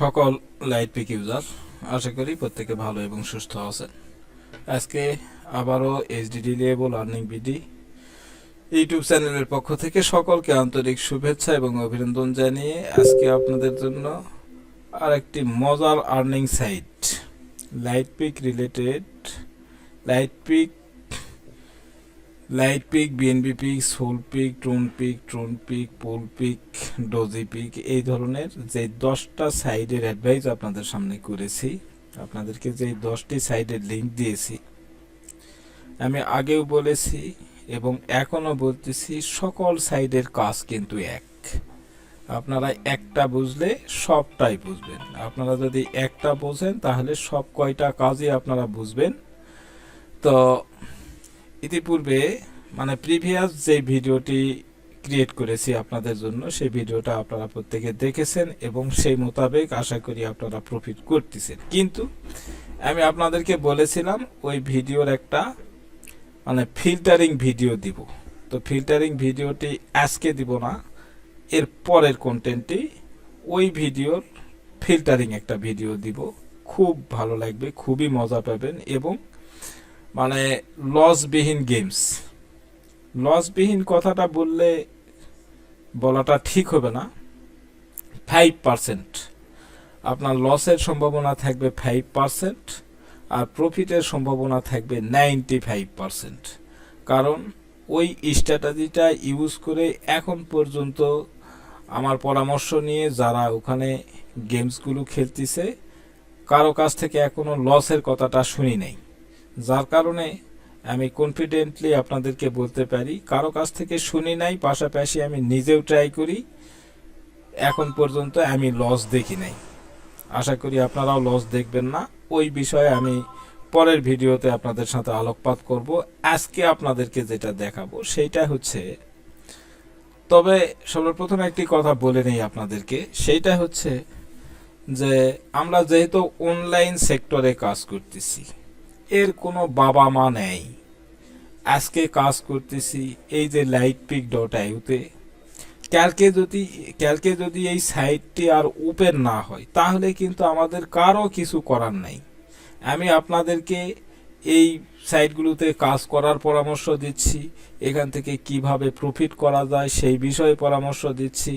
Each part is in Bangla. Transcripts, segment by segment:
সকল লাইট পিক ইউজার, আশা করি প্রত্যেকে ভালো এবং সুস্থ আছেন আজকে আবারও HDD label earning BD YouTube চ্যানেলের পক্ষ থেকে সকলকে আন্তরিক শুভেচ্ছা এবং অভিনন্দন জানিয়ে আজকে আপনাদের জন্য আরেকটি মজার earning site light pick related light pick light pick BNB pick, sol pick, Tron pick Tron pick, pol pick, Doge pick, এই ধরনের যে দশটা সাইডের অ্যাডভাইস আপনাদের সামনে করেছি, আপনাদেরকে যে দশটি সাইডের লিঙ্ক দিয়েছি, আমি আগেও বলেছি এবং এখনও বলতেছি সকল সাইডের কাজ কিন্তু এক। আপনারা একটা বুঝলে সবটাই বুঝবেন। আপনারা যদি একটা বোঝেন তাহলে সব কয়টা কাজই আপনারা বুঝবেন। তো ইতিপূর্বে মানে প্রিভিয়াস যে ভিডিওটি ক্রিয়েট করেছি আপনাদের জন্য, সেই ভিডিওটা আপনারা প্রত্যেকে দেখেছেন এবং সেই মোতাবেক আশা করি আপনারা প্রফিট করতেছেন। কিন্তু আমি আপনাদেরকে বলেছিলাম, ওই ভিডিওর একটা মানে ফিল্টারিং ভিডিও দিব। তো ফিল্টারিং ভিডিওটি আজকে দিব না, এর পরের কন্টেন্টটি ওই ভিডিওর ফিল্টারিং একটা ভিডিও দিব। খুব ভালো লাগবে, খুবই মজা পাবেন এবং মানে লসবিহীন গেমস লসবিহীন কথাটা বললে বলাটা ঠিক হবে না। ফাইভ পার্সেন্ট আপনার লসের সম্ভাবনা থাকবে ফাইভ পার্সেন্ট আর প্রফিটের সম্ভাবনা থাকবে নাইনটি ফাইভ পার্সেন্ট কারণ ওই স্ট্র্যাটাজিটা ইউজ করে এখন পর্যন্ত আমার পরামর্শ নিয়ে যারা ওখানে গেমসগুলো খেলতেছে, কারও কাছ থেকে এখনও লসের কথাটা শুনি নাই। যার কারণে আমি কনফিডেন্টলি আপনাদেরকে বলতে পারি, কারও কাছ থেকে শুনি নাই, পাশাপাশি আমি নিজেও ট্রাই করি, এখন পর্যন্ত আমি লস দেখি নাই। আশা করি আপনারাও লস দেখবেন না। ওই বিষয়ে আমি পরের ভিডিওতে আপনাদের সাথে আলোকপাত করব। আজকে আপনাদেরকে যেটা দেখাবো, সেইটা হচ্ছে, তবে সর্বপ্রথম একটি কথা বলে নেই আপনাদেরকে, সেইটা হচ্ছে যে আমরা যেহেতু অনলাইন সেক্টরে কাজ করতেছি এর কোনো বাবা মা নেই। আজকে কাজ করতেছি এই যে লাইট পিক ডট আইউতে ক্যালকে যদি ক্যালকে যদি এই সাইটটি আর ওপেন না হয়, তাহলে কিন্তু আমাদের কারও কিছু করার নাই। আমি আপনাদেরকে এই সাইটগুলোতে কাজ করার পরামর্শ দিচ্ছি, এখান থেকে কীভাবে প্রফিট করা যায় সেই বিষয়ে পরামর্শ দিচ্ছি,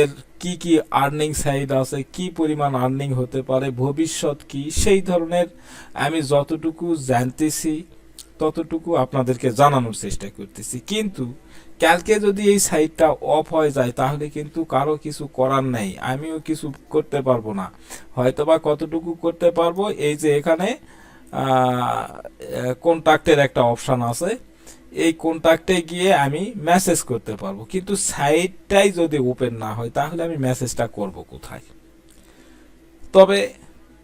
এর কি কি আর্নিং সাইড আছে, কি পরিমাণ আর্নিং হতে পারে, ভবিষ্যৎ কি, সেই ধরনের আমি যতটুকু জানতেছি, ততটুকু আপনাদেরকে জানানোর চেষ্টা করতেছি। কিন্তু কালকে যদি এই সাইটটা অফ হয়ে যায়, তাহলে কিন্তু কারও কিছু করার নেই, আমিও কিছু করতে পারব না। হয়তোবা কতটুকু করতে পারব, এই যে এখানে কন্ট্যাক্টের একটা অপশান আছে। এই কন্ট্যাক্টে গিয়ে আমি মেসেজ করতে পারব। কিন্তু সাইটটাই যদি ওপেন না হয়, তাহলে আমি মেসেজটা করব কোথায়? তবে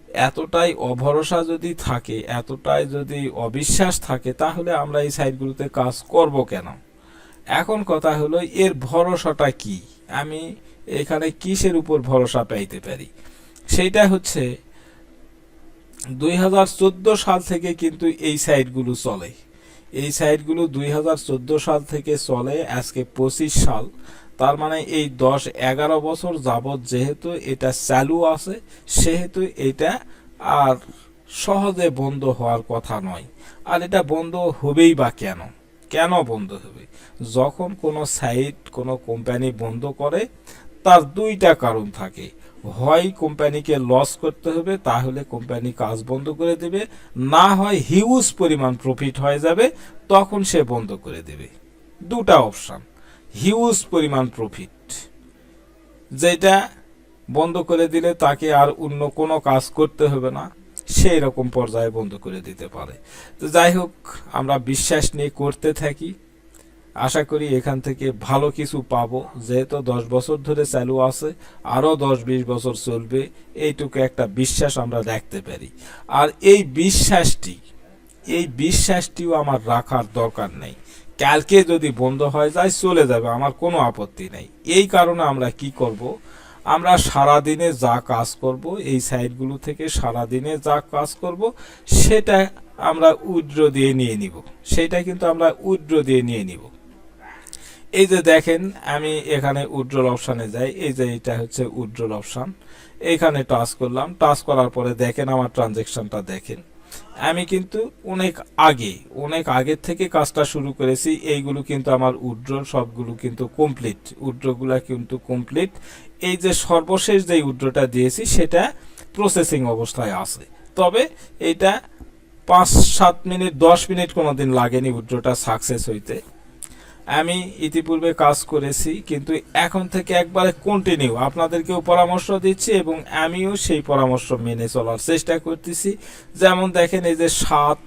এতটাই অভরসা যদি থাকে, এতটাই যদি অবিশ্বাস থাকে, তাহলে আমরা এই সাইটগুলোতে কাজ করব কেন? এখন কথা হলো, এর ভরসাটা কি? আমি এখানে কিসের উপর ভরসা পাইতে পারি? সেইটা হচ্ছে দুই হাজার চোদ্দ সাল থেকে কিন্তু এই সাইটগুলো চলে। এই সাইটগুলো দুই হাজার চোদ্দ সাল থেকে চলে আজকে পঁচিশ সাল। তার মানে এই দশ এগারো বছর যাবৎ যেহেতু এটা চালু আছে, সেহেতু এটা আর সহজে বন্ধ হওয়ার কথা নয়। আর এটা বন্ধ হবেই বা কেন? কেন বন্ধ হবে? যখন কোনো সাইট, কোনো কোম্পানি বন্ধ করে, তার দুইটা কারণ থাকে। হয় কোম্পানিকে লস করতে হবে, তাহলে কোম্পানি কাজ বন্ধ করে দেবে। না হয় হিউজ পরিমাণ প্রফিট হয়ে যাবে, তখন সে বন্ধ করে দেবে। দুটা অপশান হিউজ পরিমাণ প্রফিট যেটা বন্ধ করে দিলে তাকে আর অন্য কোনো কাজ করতে হবে না, সেই রকম পর্যায়ে বন্ধ করে দিতে পারে। তো যাই হোক, আমরা বিশ্বাস নিয়ে করতে থাকি। আশা করি এখান থেকে ভালো কিছু পাবো। যেহেতু দশ বছর ধরে চালু আছে, আরও দশ বিশ বছর চলবে, এইটুকু একটা বিশ্বাস আমরা রাখতে পারি। আর এই বিশ্বাসটি, এই বিশ্বাসটিও আমার রাখার দরকার নেই। কালকে যদি বন্ধ হয়ে যায়, চলে যাবে, আমার কোনো আপত্তি নেই। এই কারণে আমরা কি করব? আমরা সারাদিনে যা কাজ করব, এই সাইটগুলো থেকে সারাদিনে যা কাজ করব, সেটা আমরা উইড্র দিয়ে নিয়ে নিব। সেটা কিন্তু আমরা উইড্র দিয়ে নিয়ে নিব। এই যে দেখেন, আমি এখানে উজ্জ্বল অপশানে যাই। এই যে এটা হচ্ছে উজ্জ্বল অপশান। এইখানে টাচ করলাম। টাচ করার পরে দেখেন আমার ট্রানজেকশনটা দেখেন। আমি কিন্তু অনেক আগে, অনেক আগের থেকে কাজটা শুরু করেছি। এইগুলো কিন্তু আমার উড্রোর সবগুলো কিন্তু কমপ্লিট উড্রোগুলো কিন্তু কমপ্লিট এই যে সর্বশেষ যে উড্রোটা দিয়েছি, সেটা প্রসেসিং অবস্থায় আছে। তবে এটা পাঁচ সাত মিনিট, দশ মিনিট কোনো দিন লাগেনি উড্রোটা সাকসেস হইতে। আমি ইতিপূর্বে কাজ করেছি, কিন্তু এখন থেকে একবারে কন্টিনিউ আপনাদেরকেও পরামর্শ দিচ্ছি এবং আমিও সেই পরামর্শ মেনে চলার চেষ্টা করতেছি। যেমন দেখেন এই যে সাত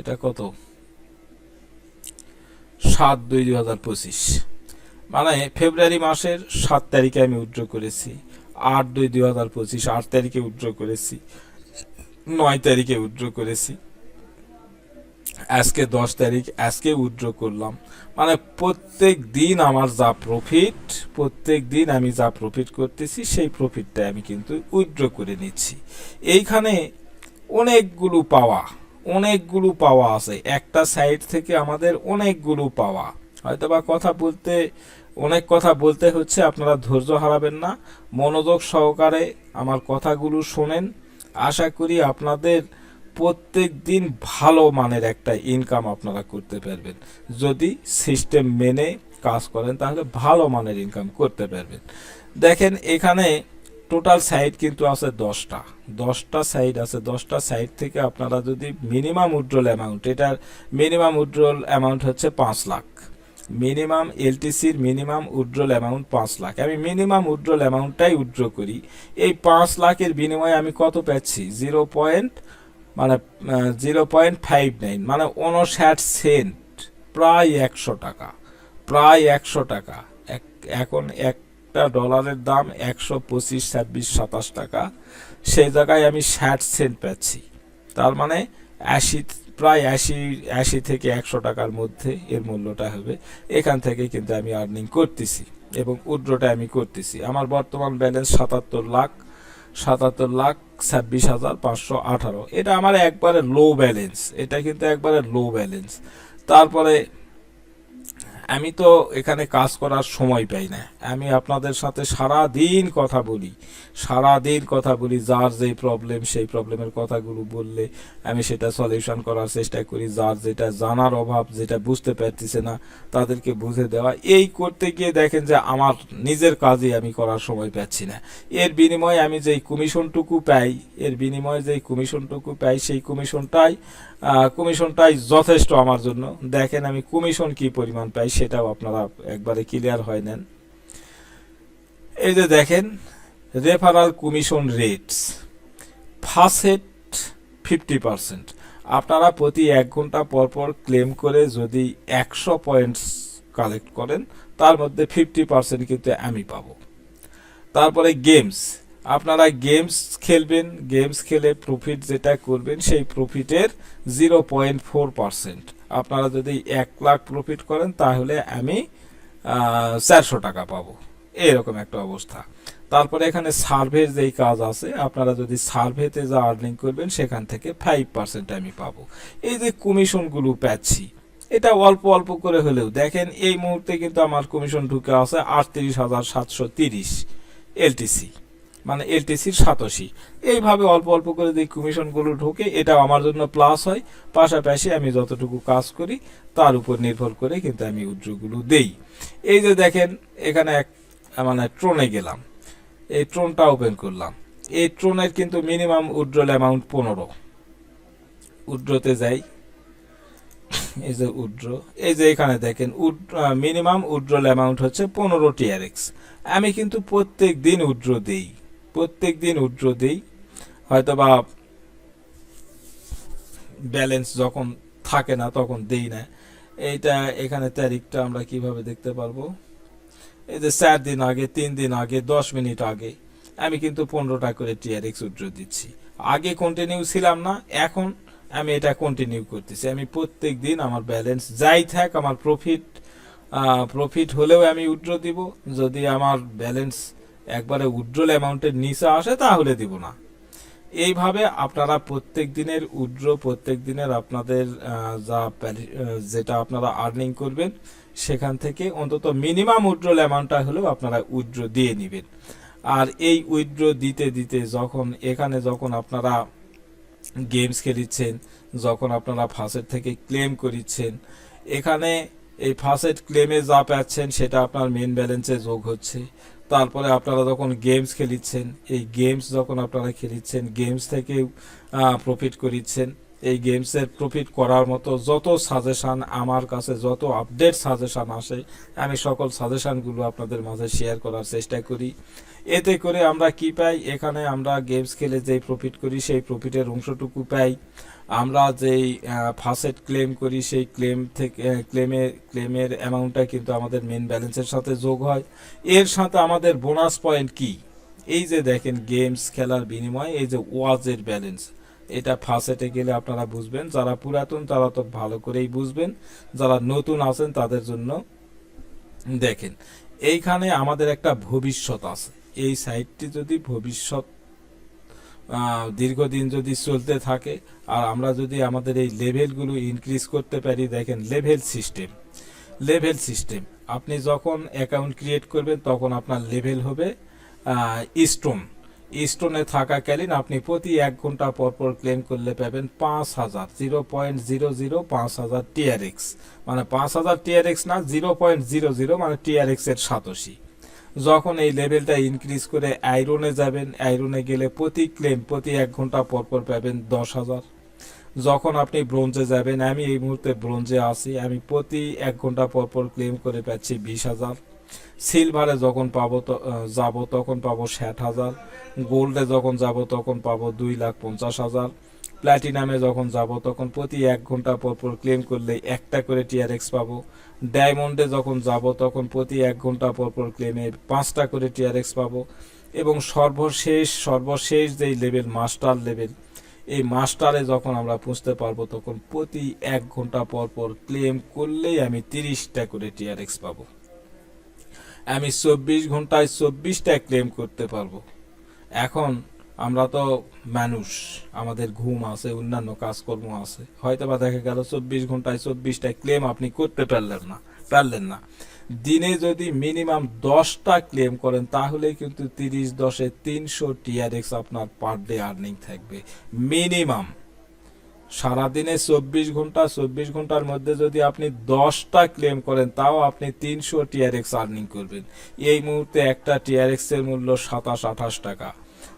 এটা কত? সাত দুই দুই হাজার পঁচিশ। মানে ফেব্রুয়ারি মাসের সাত তারিখে আমি উইথড্র করেছি, আট দুই দুই হাজার পঁচিশ, আট তারিখে উইথড্র করেছি, নয় তারিখে উইথড্র করেছি। আজকে দশ তারিখ, আজকে উইথড্র করলাম। মানে প্রত্যেক দিন আমার যা প্রফিট প্রত্যেক দিন আমি যা প্রফিট করতেছি, সেই প্রফিটটা আমি কিন্তু উইথড্র করে নিচ্ছি। এইখানে অনেকগুলো পাওয়া অনেকগুলো পাওয়া আছে। একটা সাইড থেকে আমাদের অনেকগুলো পাওয়া। হয়তো বা কথা বলতে, অনেক কথা বলতে হচ্ছে, আপনারা ধৈর্য হারাবেন না। মনোযোগ সহকারে আমার কথাগুলো শোনেন। আশা করি আপনাদের প্রত্যেক দিন ভালো মানের একটা ইনকাম আপনারা করতে পারবেন। যদি সিস্টেম মেনে কাজ করেন, তাহলে ভালো মানের ইনকাম করতে পারবেন। দেখেন, এখানে টোটাল সাইড কিন্তু আছে দশটা। দশটা সাইড আছে। দশটা সাইড থেকে আপনারা যদি মিনিমাম উইথড্রল অ্যামাউন্ট এটার মিনিমাম উইথড্রল অ্যামাউন্ট হচ্ছে পাঁচ লাখ। মিনিমাম এলটিসির মিনিমাম উইথড্রল অ্যামাউন্ট পাঁচ লাখ। আমি মিনিমাম উইথড্রল অ্যামাউন্টটাই উইথড্র করি। এই পাঁচ লাখের বিনিময়ে আমি কত পাচ্ছি? জিরো পয়েন্ট মানে জিরো পয়েন্ট ফাইভ নাইন মানে উনষাট সেন্ট প্রায় একশো টাকা, প্রায় একশো টাকা। এক- এখন একটা ডলারের দাম একশো পঁচিশ, ছাব্বিশ, সাতাশ টাকা। সেই জায়গায় আমি ষাট সেন্ট পাচ্ছি। তার মানে আশি, প্রায় আশি আশি থেকে একশো টাকার মধ্যে এর মূল্যটা হবে। এখান থেকে কিন্তু আমি আর্নিং করতেছি এবং উড্রোটা আমি করতেছি। আমার বর্তমান ব্যালেন্স সাতাত্তর লাখ। সাতাত্তর লাখ ছাব্বিশ হাজার পাঁচশো আঠারো। এটা আমার একবারে লো ব্যালেন্স এটা কিন্তু একবারে লো ব্যালেন্স তারপরে আমি তো এখানে কাজ করার সময় পাই না। আমি আপনাদের সাথে সারা দিন কথা বলি। সারা দিন কথা বলি, যার যেই প্রবলেম সেই প্রবলেমের কথাগুলো বললে আমি সেটা সলিউশন করার চেষ্টা করি। যার যেটা জানার অভাব, যেটা বুঝতে পারতেছে না, তাদেরকে বুঝে দেওয়া। এই করতে গিয়ে দেখেন যে আমার নিজের কাজই আমি করার সময় পাচ্ছি না। এর বিনিময়ে আমি যেই কমিশনটুকু পাই, এর বিনিময়ে যেই কমিশনটুকু পাই, সেই কমিশনটাই কমিশনটাই যথেষ্ট আমার জন্য। দেখেন আমি কমিশন কি পরিমাণ পাই সেটাও আপনারা একবারে ক্লিয়ার হয় নেন। এই যে দেখেন referral commission rates first fifty percent আপনারা প্রতি এক ঘণ্টা পর পর ক্লেম করে যদি একশো পয়েন্টস কালেক্ট করেন, তার মধ্যে ফিফটি পার্সেন্ট কিন্তু আমি পাবো। তারপরে গেমস আপনারা গেমস খেলবেন গেমস খেলে প্রফিট যেটা করবেন সেই প্রফিটের জিরো পয়েন্ট ফোর পার্সেন্ট আপনারা যদি এক লাখ প্রফিট করেন, তাহলে আমি চারশো টাকা পাবো। এরকম একটা অবস্থা। তারপরে এখানে সার্ভের যেই কাজ আছে, আপনারা যদি সার্ভেতে যা আর্নিং করবেন, সেখান থেকে ফাইভ পার্সেন্ট আমি পাবো। এই যে কমিশনগুলো পাচ্ছি, এটা অল্প অল্প করে হলেও, দেখেন এই মুহূর্তে কিন্তু আমার কমিশন ঢুকে আছে আটত্রিশ হাজার সাতশো তিরিশ এলটিসি মানে এলটিসির সাতাশি। এইভাবে অল্প অল্প করে যে কমিশনগুলো ঢোকে এটা আমার জন্য প্লাস হয়। পাশাপাশি আমি যতটুকু কাজ করি, তার উপর নির্ভর করে কিন্তু আমি উদ্যোগগুলো দেই। এই যে দেখেন, এখানে এক মানে ট্রোনে গেলাম। এই ট্রোনটা ওপেন করলাম। এই ট্রোনের কিন্তু মিনিমাম উড্রল অ্যামাউন্ট পনেরো। উড্রতে যাই। এই যে উড্র এই যে এখানে দেখেন উড মিনিমাম উড্রল অ্যামাউন্ট হচ্ছে পনেরো টিআরএক্স আমি কিন্তু প্রত্যেক দিন উড্র দেই। প্রত্যেক দিন উড্র দেই। হয়তো বা ব্যালেন্স যখন থাকে না, তখন দেই না। এইটা এখানে তারিখটা আমরা কীভাবে দেখতে পারব? এই যে চার দিন আগে, তিন দিন আগে, দশ মিনিট আগে, আমি কিন্তু পনেরোটা করে টিআরএক্স উড্র দিচ্ছি। আগে কন্টিনিউ ছিলাম না, এখন আমি এটা কন্টিনিউ করতেছি। আমি প্রত্যেক দিন আমার ব্যালেন্স যাই থাক, আমার প্রফিট প্রফিট হলেও আমি উড্র দিব। যদি আমার ব্যালেন্স একবারে উড্রল অ্যামাউন্টের নিচে আসে তাহলে দিব না। এইভাবে আপনারা প্রত্যেক দিনের উড্র প্রত্যেক দিনের আপনাদের যা যেটা আপনারা আর্নিং করবেন, সেখান থেকে অন্তত মিনিমাম উইথড্রল অ্যামাউন্টটা হলেও আপনারা উইথড্র দিয়ে নেবেন। আর এই উইথড্র দিতে দিতে যখন, এখানে যখন আপনারা গেমস খেলিচ্ছেন, যখন আপনারা ফার্স্টের থেকে ক্লেম করিচ্ছেন, এখানে এই ফার্স্ট ক্লেমে যা পাচ্ছেন সেটা আপনার মেন ব্যালেন্সে যোগ হচ্ছে। তারপরে আপনারা যখন গেমস খেলিচ্ছেন, এই গেমস যখন আপনারা খেলিচ্ছেন গেমস থেকে প্রফিট করিচ্ছেন, এই গেমসের প্রফিট করার মতো যত সাজেশান আমার কাছে, যত আপডেট সাজেশান আসে, আমি সকল সাজেশানগুলো আপনাদের মাঝে শেয়ার করার চেষ্টা করি। এতে করে আমরা কি পাই? এখানে আমরা গেমস খেলে যেই প্রফিট করি, সেই প্রফিটের অংশটুকু পাই। আমরা যেই ফার্স্ট ক্লেম করি, সেই ক্লেম থেকে ক্লেমে ক্লেমের অ্যামাউন্টটা কিন্তু আমাদের মেন ব্যালেন্সের সাথে যোগ হয়। এর সাথে আমাদের বোনাস পয়েন্ট কি? এই যে দেখেন গেমস খেলার বিনিময়ে এই যে ওয়াজের ব্যালেন্স এটা ফার্স্টে গেলে আপনারা বুঝবেন, যারা পুরাতন তারা তো ভালো করেই বুঝবেন, যারা নতুন আছেন তাদের জন্য দেখেন, এইখানে আমাদের একটা ভবিষ্যৎ আছে। এই সাইটটি যদি ভবিষ্যৎ দীর্ঘদিন যদি চলতে থাকে, আর আমরা যদি আমাদের এই লেভেলগুলো ইনক্রিজ করতে পারি, দেখেন, লেভেল সিস্টেম লেভেল সিস্টেম আপনি যখন অ্যাকাউন্ট ক্রিয়েট করবেন, তখন আপনার লেভেল হবে স্টোন স্টোনে থাকাকালীন আপনি প্রতি এক ঘণ্টা পর পর ক্লেম করলে পাবেন পাঁচ হাজার জিরো পয়েন্ট জিরো জিরো পাঁচ হাজার টিআরএক্স মানে পাঁচ হাজার টিআরএক্স না জিরো পয়েন্ট জিরো জিরো মানে টিআরএক্স এর সাতশি। যখন এই লেভেলটা ইনক্রিজ করে আয়রনে যাবেন আয়রনে গেলে প্রতি ক্লেম প্রতি এক ঘণ্টা পর পর পাবেন দশ হাজার। যখন আপনি ব্রোঞ্জে যাবেন, আমি এই মুহূর্তে ব্রোঞ্জে আছি, আমি প্রতি এক ঘণ্টা পর পর ক্লেম করে পাচ্ছি বিশ হাজার। সিলভারে যখন পাবো যাব তখন পাবো ষাট হাজার। গোল্ডে যখন যাব তখন পাবো দুই লাখ পঞ্চাশ হাজার। প্ল্যাটিনামে যখন যাব, তখন প্রতি এক ঘণ্টা পর পর ক্লেম করলে একটা করে টিআরএক্স পাবো। ডায়মন্ডে যখন যাব, তখন প্রতি এক ঘণ্টা পর পর ক্লেমে পাঁচটা করে টিআরএক্স পাবো। এবং সর্বশেষ সর্বশেষ যেই লেভেল মাস্টার লেভেল এই মাস্টারে যখন আমরা পুষতে পারব, তখন প্রতি এক ঘণ্টা পর পর ক্লেম করলেই আমি তিরিশটা করে টিআরএক্স পাবো। আমি চব্বিশ ঘন্টায় চব্বিশটা ক্লেম করতে পারব। এখন আমরা তো মানুষ, আমাদের ঘুম আছে, অন্যান্য কাজকর্ম আছে। হয়তো বা দেখা গেল চব্বিশ ঘন্টায় চব্বিশটা ক্লেম আপনি করতে পারলেন না পারলেন না। দিনে যদি মিনিমাম দশটা ক্লেম করেন, তাহলে কিন্তু তিরিশ দশে তিনশো টিআরএক্স আপনার পার ডে আর্নিং থাকবে। মিনিমাম সারাদিনে চব্বিশ ঘণ্টা, চব্বিশ ঘণ্টার মধ্যে যদি আপনি দশটা ক্লেম করেন, তাও আপনি তিনশো টিআরএক্স আর্নিং করবেন। এই মুহূর্তে একটা টিআরএক্স এর মূল্য সাতাশ আঠাশ টাকা।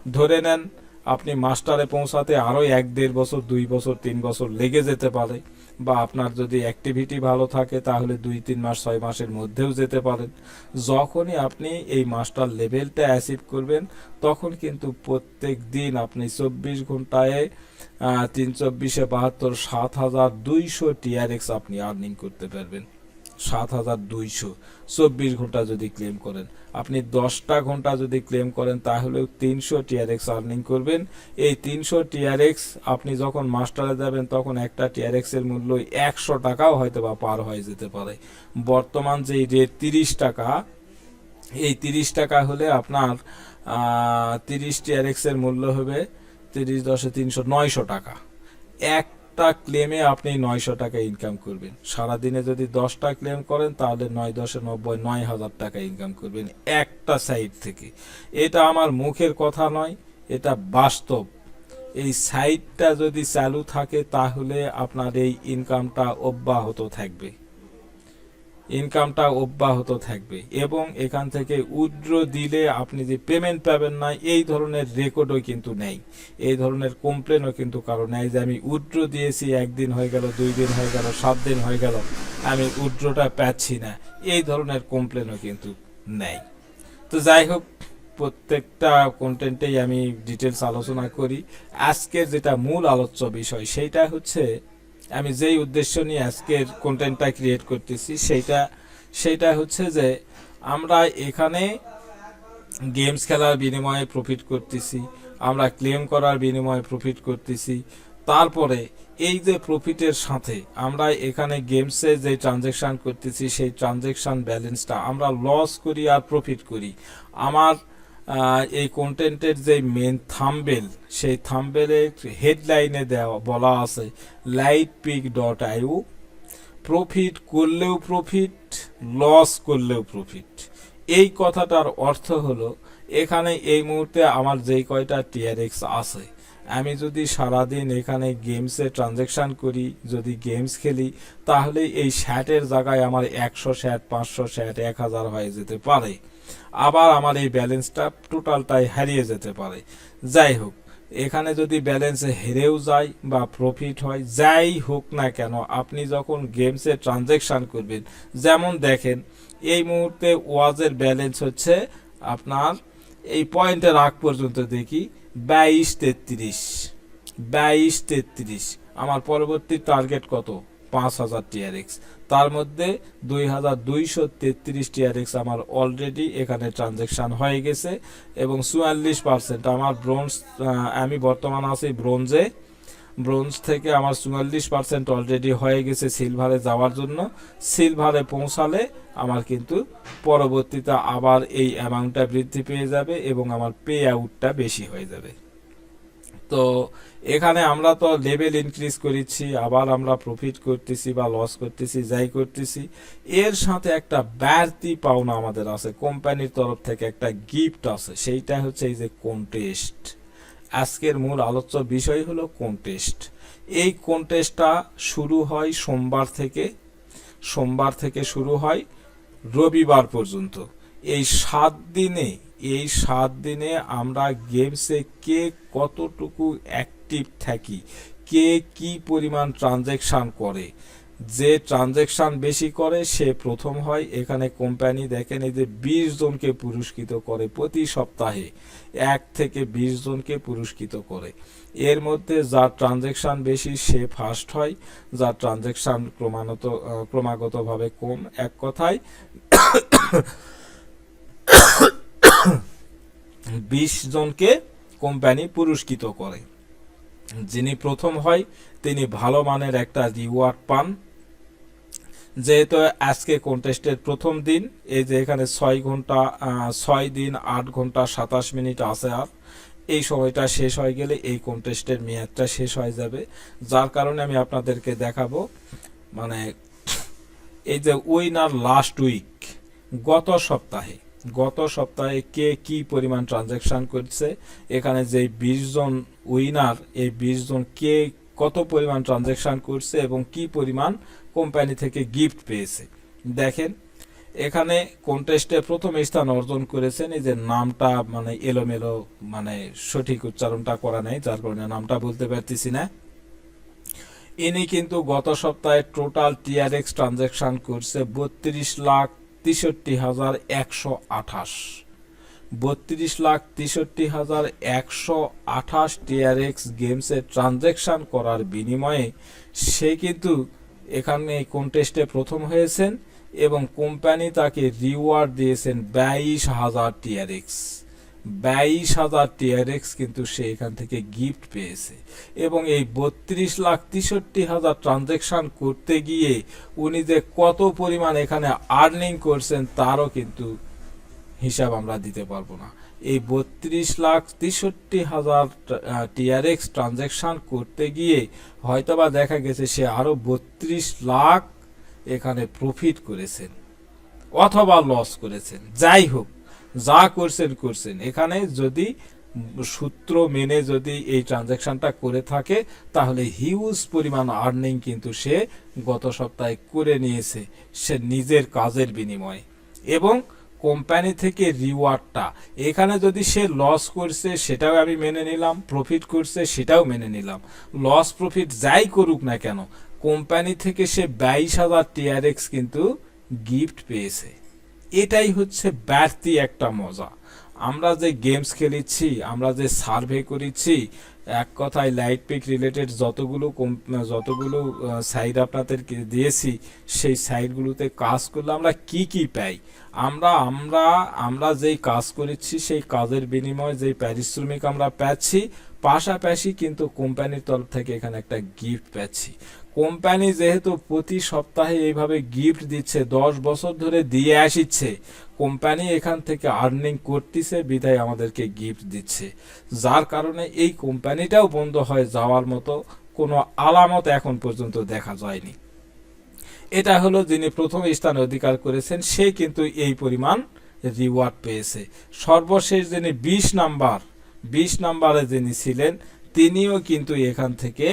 ধরে নেন, আপনি মাস্টারে পৌঁছাতে আরও এক, দেড় বছর, দুই বছর, তিন বছর লেগে যেতে পারে, বা আপনার যদি অ্যাক্টিভিটি ভালো থাকে, তাহলে দুই, তিন মাস, ছয় মাসের মধ্যেও যেতে পারেন। যখনই আপনি এই মাস্টার লেভেলটা অ্যাচিভ করবেন, তখন কিন্তু প্রত্যেক দিন আপনি চব্বিশ ঘন্টায় তিন চব্বিশে বাহাত্তর, সাত হাজার দুইশো টিআরএক্স আপনি আর্নিং করতে পারবেন। সাত হাজার দুইশো। চব্বিশ ঘণ্টা যদি ক্লেম করেন। আপনি দশটা ঘণ্টা যদি ক্লেম করেন তাহলেও তিনশো টিআরএক্স আর্নিং করবেন। এই তিনশো টিআরএক্স আপনি যখন মাস্টারে যাবেন, তখন একটা টিআরএক্স এর মূল্য একশো টাকাও হয়তো বা পার হয়ে যেতে পারে। বর্তমান যে রেট তিরিশ টাকা, এই তিরিশ টাকা হলে আপনার তিরিশ টিআরএক্স এর মূল্য হবে তিরিশ দশে তিনশো নয়শো টাকা। একটা ক্লেমে আপনি নয়শো টাকা ইনকাম করবেন। সারাদিনে যদি দশটা ক্লেম করেন, তাহলে নয় দশে নব্বই, নয় হাজার টাকা ইনকাম করবেন একটা সাইট থেকে। এটা আমার মুখের কথা নয়, এটা বাস্তব। এই সাইটটা যদি চালু থাকে, তাহলে আপনার এই ইনকামটা অব্যাহত থাকবে। ইনকামটা অব্যাহত থাকবে। এবং এখান থেকে উইথড্র দিলে আপনি যে পেমেন্ট পাবেন না, এই ধরনের রেকর্ডও কিন্তু নেই। এই ধরনের কমপ্লেনও কিন্তু কারও নেই যে, আমি উইথড্র দিয়েছি, একদিন হয়ে গেল, দুই দিন হয়ে গেল, সাত দিন হয়ে গেল, আমি উইথড্রটা পাচ্ছি না। এই ধরনের কমপ্লেনও কিন্তু নেই। তো যাই হোক, প্রত্যেকটা কন্টেন্টেই আমি ডিটেলস আলোচনা করি। আজকের যেটা মূল আলোচ্য বিষয় সেইটা হচ্ছে আমি যেই উদ্দেশ্য নিয়ে আজকের কন্টেন্টটা ক্রিয়েট করতেছি, সেইটা সেইটা হচ্ছে যে আমরা এখানে গেমস খেলার বিনিময়ে প্রফিট করতেছি, আমরা ক্লেম করার বিনিময়ে প্রফিট করতেছি। তারপরে এই যে প্রফিটের সাথে আমরা এখানে গেমসে যে ট্রানজেকশন করতেছি, সেই ট্রানজেকশন ব্যালেন্সটা আমরা লস করি আর প্রফিট করি। আমার এই কন্টেন্টের যে মেন থাম্বেল সেই থাম্বেলের হেডলাইনে দেওয়া, বলা আছে light pick dot IU profit করলেও প্রফিট লস করলেও প্রফিট এই কথাটার অর্থ হলো, এখানে এই মুহূর্তে আমার যেই কয়টা টিআরএক্স আছে, আমি যদি সারাদিন এখানে গেমসে ট্রানজেকশন করি, যদি গেমস খেলি, তাহলে এই শ্যাটের জায়গায় আমার একশো শ্যাট পাঁচশো শ্যাট এক হাজার হয়ে যেতে পারে। আবার আমার এই ব্যালেন্সটা টোটালটাই হারিয়ে যেতে পারে। যাই হোক, এখানে যদি ব্যালেন্স হেরেও যায় বা প্রফিট হয়, যাই হোক না কেন, আপনি যখন গেমসে ট্রানজেকশন করবেন, যেমন দেখেন, এই মুহূর্তে ওয়াজের ব্যালেন্স হচ্ছে আপনার, এই পয়েন্টের আগ পর্যন্ত দেখি, বাইশ তেত্রিশ বাইশ তেত্রিশ, আমার পরবর্তী টার্গেট কত? পাঁচ হাজার টিআরএক্স। তার মধ্যে দুই হাজার দুইশো তেত্রিশ টিআরএক্স আমার অলরেডি এখানে ট্রানজেকশন হয়ে গেছে এবং চুয়াল্লিশ পার্সেন্ট আমার ব্রোঞ্জ আমি বর্তমান আছি ব্রোঞ্জে ব্রোঞ্জ থেকে আমার চুয়াল্লিশ পার্সেন্ট অলরেডি হয়ে গেছে সিলভারে যাওয়ার জন্য। সিলভারে পৌঁছালে আমার কিন্তু পরবর্তীতে আবার এই অ্যামাউন্টটা বৃদ্ধি পেয়ে যাবে এবং আমার পে আউটটা বেশি হয়ে যাবে। তো এখানে আমরা তো লেভেল ইনক্রিজ করেছি, আবার আমরা প্রফিট করতেছি বা লস করতেছি, যাই করতেছি। এর সাথে একটা বাড়তি পাওনা আমাদের আছে, কোম্পানির তরফ থেকে একটা গিফট আছে, সেইটা হচ্ছে এই যে কন্টেস্ট আজকের মূল আলোচ্য বিষয় হলো কন্টেস্ট এই কন্টেস্টটা শুরু হয় সোমবার থেকে সোমবার থেকে শুরু হয় রবিবার পর্যন্ত। এই সাত দিনে এই সাত দিনে আমরা গেমসে কে কতটুকু অ্যাক্টিভ থাকি, কে কি পরিমাণ ট্রানজ্যাকশান করে, যে ট্রানজ্যাকশান বেশি করে সে প্রথম হয়। এখানে কোম্পানি দেখেন, এই যে বিশ জনকে পুরস্কৃত করে প্রতি সপ্তাহে, এক থেকে বিশ জনকে পুরস্কৃত করে। এর মধ্যে যার ট্রানজ্যাকশান বেশি সে ফার্স্ট হয়, যার ট্রানজ্যাকশান ক্রমাগত, ক্রমাগতভাবে কম। এক কথায় বিশ জনকে কোম্পানি পুরস্কৃত করে। যিনি প্রথম হয়, তিনি ভালো মানের একটা রিওয়ার্ড পান। যেহেতু আজকে কন্টেস্টের প্রথম দিন, এই যে এখানে ছয় ঘণ্টা ছয় দিন আট ঘণ্টা সাতাশ মিনিট আছে আর। এই সময়টা শেষ হয়ে গেলে এই কন্টেস্টের মেয়াদটা শেষ হয়ে যাবে। যার কারণে আমি আপনাদেরকে দেখাবো মানে এই যে উইনার লাস্ট উইক গত সপ্তাহে গত সপ্তাহে কে কি পরিমাণ ট্রানজ্যাকশন করছে, এখানে যে বিশ জন উইনার এই বিশ জন কে কত পরিমাণ ট্রানজ্যাকশন করছে এবং কি পরিমাণ কোম্পানি থেকে গিফট পেয়েছে। দেখেন, এখানে কন্টেস্টে প্রথম স্থান অর্জন করেছেন, এই যে নামটা মানে এলোমেলো মানে সঠিক উচ্চারণটা করা নেই, যার কারণে নামটা বলতে পারতেছি না। ইনি কিন্তু গত সপ্তাহে টোটাল টিআরএক্স ট্রানজ্যাকশন করছে বত্রিশ লাখ তেষট্টি হাজার একশো আঠাশ। বত্রিশ লাখ তেষট্টি হাজার একশো আঠাশ টিআরএক্স গেমসে ট্রানজ্যাকশান করার বিনিময়ে সে কিন্তু এখানে এই কন্টেস্টে প্রথম হয়েছেন এবং কোম্পানি তাকে রিওয়ার্ড দিয়েছেন বাইশ হাজার টিআরএক্স বাইশ হাজার টিআরএক্স কিন্তু সে এখান থেকে গিফট পেয়েছে। এবং এই বত্রিশ লাখ তেষট্টি হাজার ট্রানজ্যাকশন করতে গিয়ে উনি যে কত পরিমাণ এখানে আর্নিং করছেন তারও কিন্তু হিসাব আমরা দিতে পারব না। এই বত্রিশ লাখ তেষট্টি হাজার টিআরএক্স ট্রানজ্যাকশন করতে গিয়ে হয়তোবা দেখা গেছে সে আরও বত্রিশ লাখ এখানে প্রফিট করেছেন অথবা লস করেছেন। যাই হোক যা করছেন করছেন। এখানে যদি সূত্র মেনে যদি এই ট্রানজ্যাকশনটা করে থাকে, তাহলে হিউজ পরিমাণ আর্নিং কিন্তু সে গত সপ্তাহে করে নিয়েছে, সে নিজের কাজের বিনিময়ে। এবং কোম্পানি থেকে রিওয়ার্ডটা এখানে যদি সে লস করছে, সেটাও আমি মেনে নিলাম প্রফিট করছে, সেটাও মেনে নিলাম। লস প্রফিট যাই করুক না কেন কোম্পানি থেকে সে বাইশ হাজার টিআরএক্স কিন্তু গিফট পেয়েছে। এটাই হচ্ছে বাড়তি একটা মজা। আমরা যে গেমস খেলেছি, আমরা যে সার্ভে করেছি, এক কথায় লাইট পিক রিলেটেড যতগুলো যতগুলো সাইট আপনাদেরকে দিয়েছি, সেই সাইটগুলোতে কাজ করলে আমরা কি কি পাই? আমরা আমরা আমরা যেই কাজ করেছি, সেই কাজের বিনিময়ে যেই পারিশ্রমিক আমরা পাচ্ছি, পাশাপাশি কিন্তু কোম্পানির তরফ থেকে এখানে একটা গিফট পাচ্ছি। কোম্পানি যেহেতু প্রতি সপ্তাহে এইভাবে গিফট দিচ্ছে, দশ বছর ধরে দিয়ে আসিচ্ছে, কোম্পানি এখান থেকে আর্নিং করতেছে বিধায় আমাদেরকে গিফট দিচ্ছে। যার কারণে এই কোম্পানিটাও বন্ধ হয়ে যাওয়ার মতো কোনো আলামত এখন পর্যন্ত দেখা যায়নি। এটা হলো যিনি প্রথম স্থান অধিকার করেছেন, সে কিন্তু এই পরিমাণ রিওয়ার্ড পেয়েছে। সর্বশেষ যিনি বিশ নাম্বার, বিশ নাম্বারে যিনি ছিলেন, তিনিও কিন্তু এখান থেকে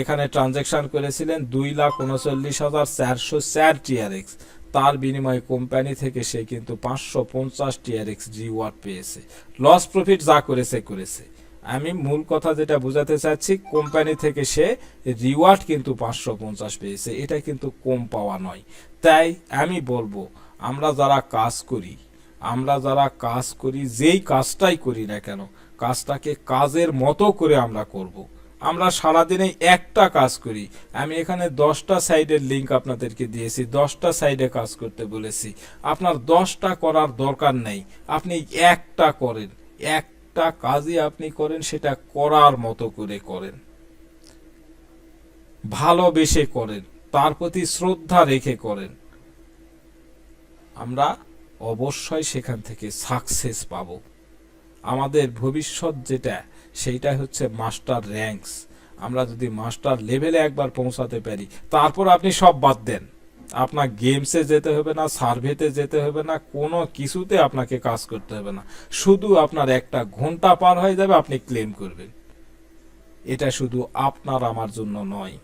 এখানে ট্রানজ্যাকশন করেছিলেন দুই লাখ উনচল্লিশ হাজার চারশো চার টিআরএক্স তার বিনিময়ে কোম্পানি থেকে সে কিন্তু পাঁচশো পঞ্চাশ টিআরএক্স রিওয়ার্ড পেয়েছে। লস প্রফিট যা করেছে করেছে। আমি মূল কথা যেটা বোঝাতে চাচ্ছি কোম্পানি থেকে সে রিওয়ার্ড কিন্তু পাঁচশো পঞ্চাশ পেয়েছে। এটা কিন্তু কম পাওয়া নয়। তাই আমি বলব, আমরা যারা কাজ করি, আমরা যারা কাজ করি, যেই কাজটাই করি না কেন, কাজটাকে কাজের মতো করে আমরা করব। আমরা সারাদিনে একটা কাজ করি। আমি এখানে দশটা সাইডের লিংক আপনাদেরকে দিয়েছি, দশটা সাইডে কাজ করতে বলেছি। আপনার দশটা করার দরকার নেই, আপনি একটা করেন। একটা কাজই আপনি করেন, সেটা করার মতো করে করেন। ভালোবেসে করেন, তার প্রতি শ্রদ্ধা রেখে করেন। আমরা অবশ্যই সেখান থেকে সাকসেস পাব। আমাদের ভবিষ্যৎ যেটা সেইটা হচ্ছে মাস্টার র্যাঙ্কস। আমরা যদি মাস্টার লেভেলে একবার পৌঁছাতে পারি, তারপর আপনি সব বাদ দেন। আপনার গেমসে যেতে হবে না, সার্ভেতে যেতে হবে না, কোনো কিছুতে আপনাকে কাজ করতে হবে না। শুধু আপনার একটা ঘণ্টা পার হয়ে যাবে, আপনি ক্লেম করবেন। এটা শুধু আপনার আমার জন্য নয়।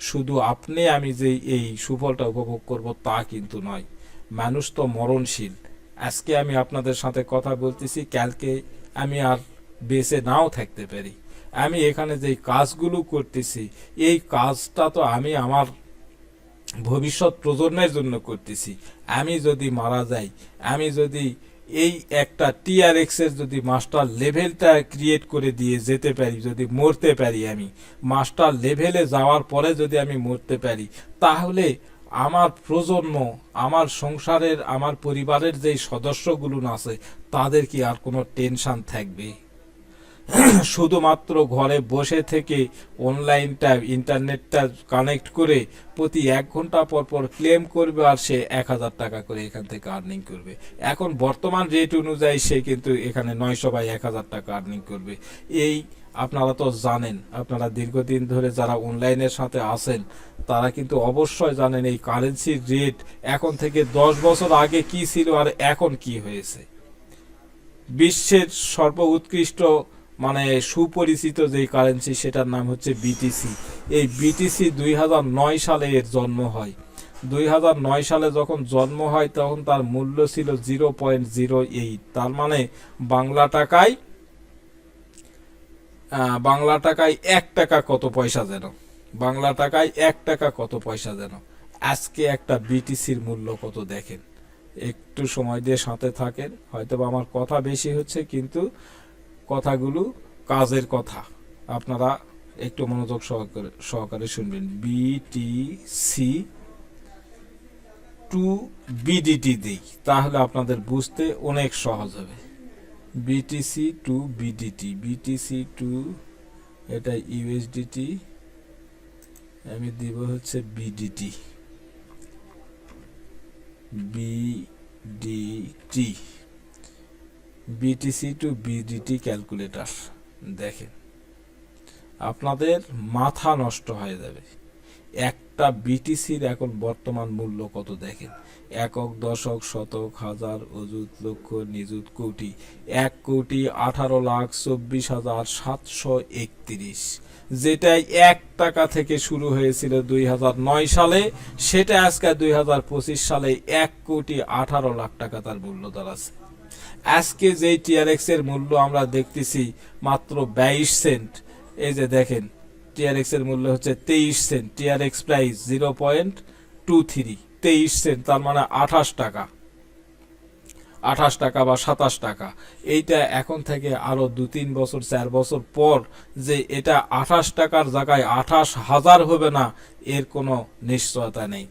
শুধু আপনি, আমি যে এই সুফলটা উপভোগ করব তা কিন্তু নয়। মানুষ তো মরণশীল। আজকে আমি আপনাদের সাথে কথা বলতেছি, কালকে আমি আর বেঁচে নাও থাকতে পারি। আমি এখানে যে কাজগুলো করতেছি, এই কাজটা তো আমি আমার ভবিষ্যৎ প্রজন্মের জন্য করতেছি। আমি যদি মারা যাই, আমি যদি এই একটা টিআরএক্স এর যদি মাস্টার লেভেলটা ক্রিয়েট করে দিয়ে যেতে পারি, যদি মরতে পারি আমি মাস্টার লেভেলে যাওয়ার পরে যদি আমি মরতে পারি, তাহলে আমার প্রজন্ম, আমার সংসারের, আমার পরিবারের যেই সদস্যগুলো আছে, তাদের কি আর কোনো টেনশন থাকবে? শুধুমাত্র ঘরে বসে থেকে অনলাইনটা, ইন্টারনেটটা কানেক্ট করে প্রতি এক ঘণ্টা পর পর ক্লেম করবে আর সে এক হাজার টাকা করে এখান থেকে আর্নিং করবে। এখন বর্তমান রেট অনুযায়ী সে কিন্তু এখানে নয়শো বাই এক হাজার টাকা আর্নিং করবে। এই আপনারা তো জানেন, আপনারা দীর্ঘদিন ধরে যারা অনলাইনের সাথে আছেন, তারা কিন্তু অবশ্যই জানেন এই কারেন্সির রেট এখন থেকে দশ বছর আগে কি ছিল আর এখন কি হয়েছে। বিশ্বের সর্ব উৎকৃষ্ট মানে সুপরিচিত যে কারেন্সি সেটার নাম হচ্ছে বিটিসি এই বিটিসি দুই হাজার নয় সালে এর জন্ম হয়। দুই হাজার নয় সালে যখন জন্ম হয়, তখন তার মূল্য ছিল জিরো পয়েন্ট জিরো এইট তার মানে বাংলা টাকায় বাংলা টাকায় এক টাকা কত পয়সা যেন? বাংলা টাকায় এক টাকা কত পয়সা যেন? আজকে একটা বিটিসির মূল্য কত দেখেন? একটু সময় দিয়ে সাথে থাকেন। হয়তো আমার কথা বেশি হচ্ছে, কিন্তু কথাগুলো কাজের কথা। আপনারা একটু মনোযোগ সহকারে সহকারে শুনবেন। বিটিসি টু বিডিটি দিই। তাহলে আপনাদের বুঝতে অনেক সহজ হবে। BTC to BDT BTC to এটা ইউএসডিটি আমি দিব হচ্ছে BDT BDT BTC to BDT calculator দেখেন। আপনাদের মাথা নষ্ট হয়ে যাবে। একটা বিটিসির এখন বর্তমান মূল্য কত দেখেন? একক, দশক, শতক, হাজার, অযুত, লক্ষ, নিযুত, কোটি। এক কোটি আঠারো লাখ চব্বিশ হাজার সাতশো একত্রিশ। যেটাই এক টাকা থেকে শুরু হয়েছিল দুই হাজার নয় সালে, সেটা আজকে দুই হাজার পঁচিশ সালে এক কোটি আঠারো লাখ টাকা তার মূল্য দাঁড়াচ্ছে। আজকে যেই টিআরএক্স এর মূল্য আমরা দেখতেছি মাত্র বাইশ সেন্ট, এই যে দেখেন টিআরএক্স এর মূল্য হচ্ছে তেইশ cent TRX price zero point two three, তেইশ সেন্ট, তার মানে আঠাশ টাকা আঠাশ টাকা বা সাতাশ টাকা। এইটা এখন থেকে আরও দু তিন বছর, চার বছর পর যে এটা আঠাশ টাকার জায়গায় আঠাশ হাজার হবে না, এর কোনো নিশ্চয়তা নেই।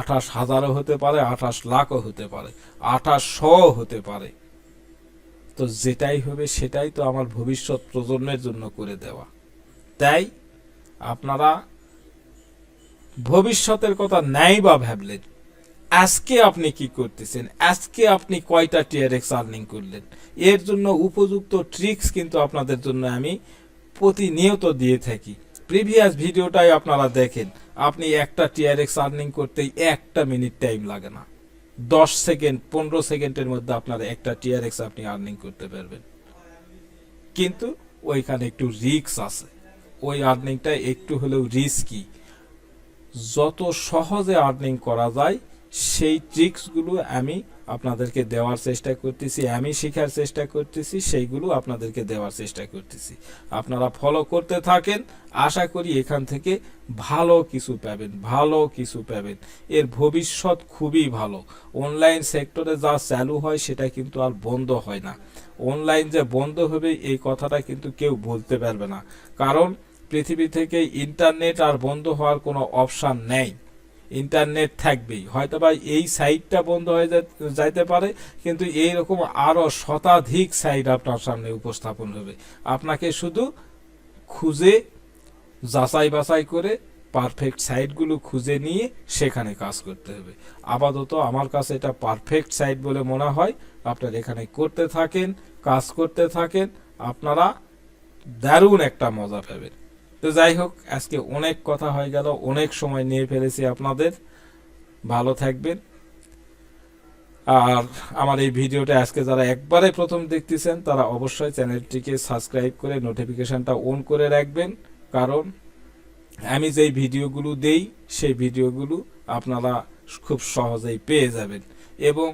আঠাশ হাজারও হতে পারে, আঠাশ লাখও হতে পারে, আঠাশ শও হতে পারে। তো যেটাই হবে সেটাই তো আমার ভবিষ্যৎ প্রজন্মের জন্য করে দেওয়া। তাই আপনারা ভবিষ্যতের কথা নাই বা ভাবলেন, আজকে আপনি কি করতেছেন? আজকে আপনি কয়টা টিআরএক্স আর্নিং করলেন? এর জন্য উপযুক্ত ট্রিক্স কিন্তু আপনাদের জন্য আমি প্রতিনিয়ত দিয়ে থাকি। প্রিভিয়াস ভিডিওটাই আপনারা দেখেন, আপনি একটা টিআরএক্স আর্নিং করতেই একটা মিনিট টাইম লাগে না। দশ সেকেন্ড, পনেরো সেকেন্ডের মধ্যে আপনার একটা টিআরএক্স আপনি আর্নিং করতে পারবেন। কিন্তু ওইখানে একটু রিক্স আছে। ওই আর্নিংটা একটু হলেও রিস্কি যত সহজে আর্নিং করা যায়, সেই ট্রিক্সগুলো আমি আপনাদেরকে দেওয়ার চেষ্টা করতেছি, আমি শেখার চেষ্টা করতেছি, সেইগুলো আপনাদেরকে দেওয়ার চেষ্টা করতেছি। আপনারা ফলো করতে থাকেন, আশা করি এখান থেকে ভালো কিছু পাবেন, ভালো কিছু পাবেন। এর ভবিষ্যৎ খুবই ভালো। অনলাইন সেক্টরে যা চালু হয়, সেটা কিন্তু আর বন্ধ হয় না। অনলাইন যে বন্ধ হবে, এই কথাটা কিন্তু কেউ বলতে পারবে না। কারণ পৃথিবী থেকে ইন্টারনেট আর বন্ধ হওয়ার কোনো অপশান নেই। ইন্টারনেট থাকবেই। হয়তো বা এই সাইটটা বন্ধ হয়ে যাইতে পারে, কিন্তু এই রকম আরও শতাধিক সাইট আপনার সামনে উপস্থাপন হবে। আপনাকে শুধু খুঁজে, যাচাই বাছাই করে পারফেক্ট সাইটগুলো খুঁজে নিয়ে সেখানে কাজ করতে হবে। আপাতত আমার কাছে এটা পারফেক্ট সাইট বলে মনে হয়। আপনারা এখানে করতে থাকেন, কাজ করতে থাকেন, আপনারা দারুণ একটা মজা পাবেন। তো যাই হোক, আজকে অনেক কথা হয়ে গেল, অনেক সময় নিয়ে ফেলেছি আপনাদের। ভালো থাকবেন। আর আমার এই ভিডিওটা আজকে যারা একবারে প্রথম দেখতেছেন, তারা অবশ্যই চ্যানেলটিকে সাবস্ক্রাইব করে নোটিফিকেশানটা অন করে রাখবেন। কারণ আমি যেই ভিডিওগুলো দেই, সেই ভিডিওগুলো আপনারা খুব সহজেই পেয়ে যাবেন। এবং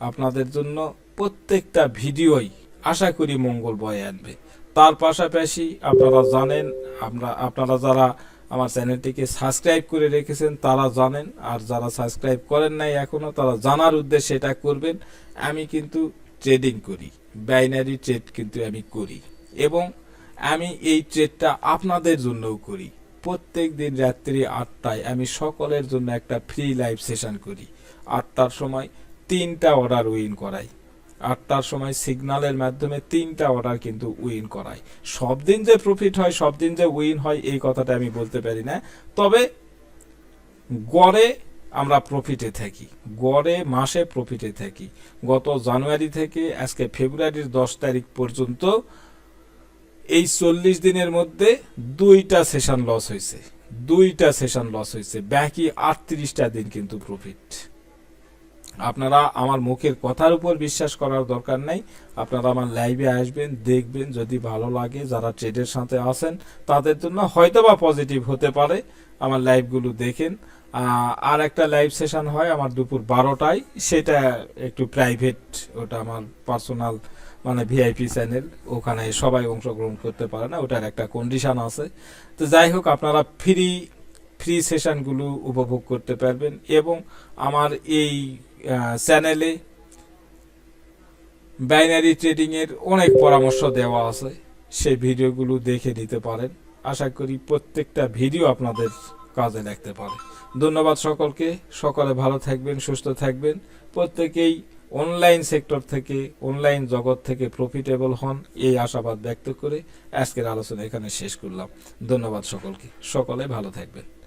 আপনাদের জন্য প্রত্যেকটা ভিডিওই আশা করি মঙ্গল বয়ে আনবে তার পাশাপাশি আপনারা জানেন, আমরা, আপনারা যারা আমার চ্যানেলটিকে সাবস্ক্রাইব করে রেখেছেন, তারা জানেন, আর যারা সাবস্ক্রাইব করেন নাই এখনও তারা জানার উদ্দেশ্যে এটা করবেন। আমি কিন্তু ট্রেডিং করি বাইনারি ট্রেড কিন্তু আমি করি। এবং আমি এই ট্রেডটা আপনাদের জন্যও করি। প্রত্যেক দিন রাত্রি আটটায় আমি সকলের জন্য একটা ফ্রি লাইভ সেশন করি। আটটার সময় তিনটা অর্ডার উইন করাই। আটটার সময় সিগন্যালের মাধ্যমে তিনটা অর্ডার কিন্তু উইন করায়। সব দিন যে প্রফিট হয়, সব দিন যে উইন হয়, এই কথাটা আমি বলতে পারি না। তবে গড়ে আমরা প্রফিটে থাকি। গড়ে মাসে প্রফিটে থাকি। গত জানুয়ারি থেকে আজকে ফেব্রুয়ারির দশ তারিখ পর্যন্ত এই চল্লিশ দিনের মধ্যে দুইটা সেশন লস হয়েছে। দুইটা সেশন লস হয়েছে। বাকি আটত্রিশটা দিন কিন্তু প্রফিট আপনারা আমার মুখের কথার উপর বিশ্বাস করার দরকার নেই। আপনারা আমার লাইভে আসবেন, দেখবেন যদি ভালো লাগে, যারা ট্রেডের সাথে আছেন, তাদের জন্য হয়তো বা পজিটিভ হতে পারে আমার লাইভগুলো দেখেন। আর একটা লাইভ সেশন হয় আমার দুপুর বারোটায়, সেটা একটু প্রাইভেট ওটা আমার পার্সোনাল মানে ভিআইপি চ্যানেল ওখানে সবাই অংশগ্রহণ করতে পারে না, ওটার একটা কন্ডিশন আছে। তো যাই হোক, আপনারা ফ্রি ফ্রি সেশনগুলো উপভোগ করতে পারবেন এবং আমার এই চ্যানেলে বাইনারি ট্রেডিংয়ের অনেক পরামর্শ দেওয়া আছে। সেই ভিডিওগুলো দেখে নিতে পারেন। আশা করি প্রত্যেকটা ভিডিও আপনাদের কাজে লাগতে পারে। ধন্যবাদ সকলকে। সকলে ভালো থাকবেন, সুস্থ থাকবেন। প্রত্যেকেই অনলাইন সেক্টর থেকে অনলাইন জগৎ থেকে প্রফিটেবল হন। এই আশাবাদ ব্যক্ত করে আজকের আলোচনা এখানে শেষ করলাম। ধন্যবাদ সকলকে। সকলে ভালো থাকবেন।